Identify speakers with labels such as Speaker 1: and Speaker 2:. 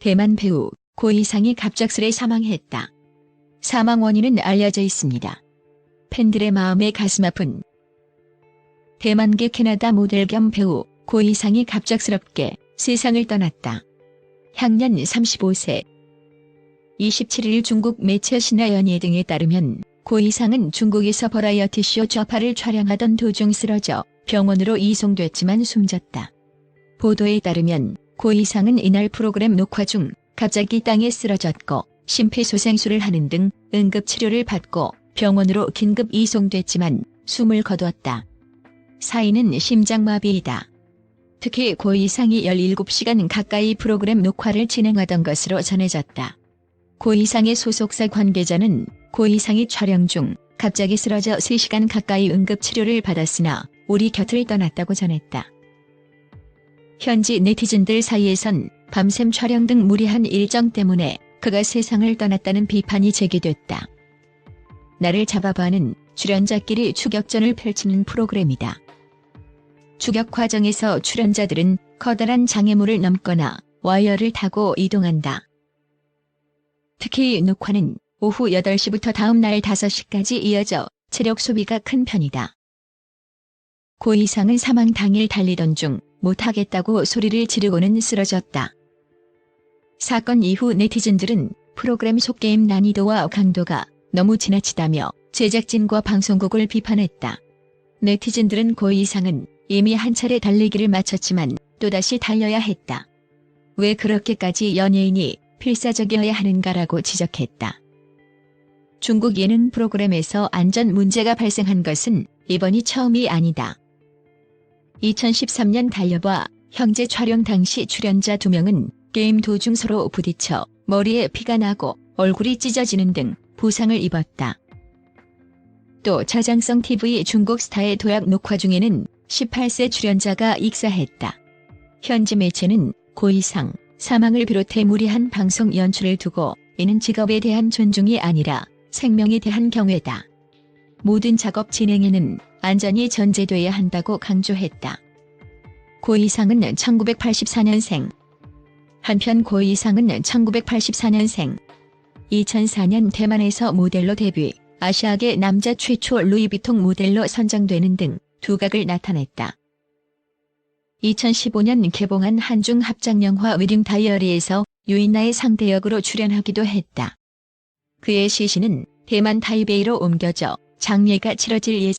Speaker 1: 대만 배우 고이상이 갑작스레 사망했다. 사망 원인은 알려져 있습니다. 팬들의 마음에 가슴 아픈 대만계 캐나다 모델 겸 배우 고이상이 갑작스럽게 세상을 떠났다. 향년 35세. 27일 중국 매체 신화연예 등에 따르면 고이상은 중국에서 버라이어티 쇼 좌파를 촬영하던 도중 쓰러져 병원으로 이송됐지만 숨졌다. 보도에 따르면 고 이상은 이날 프로그램 녹화 중 갑자기 땅에 쓰러졌고 심폐소생술을 하는 등 응급치료를 받고 병원으로 긴급 이송됐지만 숨을 거두었다. 사인은 심장마비이다. 특히 고 이상이 17시간 가까이 프로그램 녹화를 진행하던 것으로 전해졌다. 고 이상의 소속사 관계자는 고 이상이 촬영 중 갑자기 쓰러져 3시간 가까이 응급치료를 받았으나 우리 곁을 떠났다고 전했다. 현지 네티즌들 사이에선 밤샘 촬영 등 무리한 일정 때문에 그가 세상을 떠났다는 비판이 제기됐다. 나를 잡아봐는 출연자끼리 추격전을 펼치는 프로그램이다. 추격 과정에서 출연자들은 커다란 장애물을 넘거나 와이어를 타고 이동한다. 특히 녹화는 오후 8시부터 다음 날 5시까지 이어져 체력 소비가 큰 편이다. 고 이상은 사망 당일 달리던 중 못하겠다고 소리를 지르고는 쓰러졌다. 사건 이후 네티즌들은 프로그램 속 게임 난이도와 강도가 너무 지나치다며 제작진과 방송국을 비판했다. 네티즌들은 고 이상은 이미 한 차례 달리기를 마쳤지만 또다시 달려야 했다. 왜 그렇게까지 연예인이 필사적이어야 하는가라고 지적했다. 중국 예능 프로그램에서 안전 문제가 발생한 것은 이번이 처음이 아니다. 2013년 달려봐 형제 촬영 당시 출연자 두 명은 게임 도중 서로 부딪혀 머리에 피가 나고 얼굴이 찢어지는 등 부상을 입었다. 또 자장성 TV 중국 스타의 도약 녹화 중에는 18세 출연자가 익사했다. 현지 매체는 고이상, 사망을 비롯해 무리한 방송 연출을 두고 이는 직업에 대한 존중이 아니라 생명에 대한 경외다. 모든 작업 진행에는 안전이 전제돼야 한다고 강조했다. 고 이상은 1984년생. 한편 고 이상은 1984년생. 2004년 대만에서 모델로 데뷔, 아시아계 남자 최초 루이비통 모델로 선정되는 등 두각을 나타냈다. 2015년 개봉한 한중 합작 영화 웨딩 다이어리에서 유인나의 상대 역으로 출연하기도 했다. 그의 시신은 대만 타이베이로 옮겨져 장례가 치러질 예정.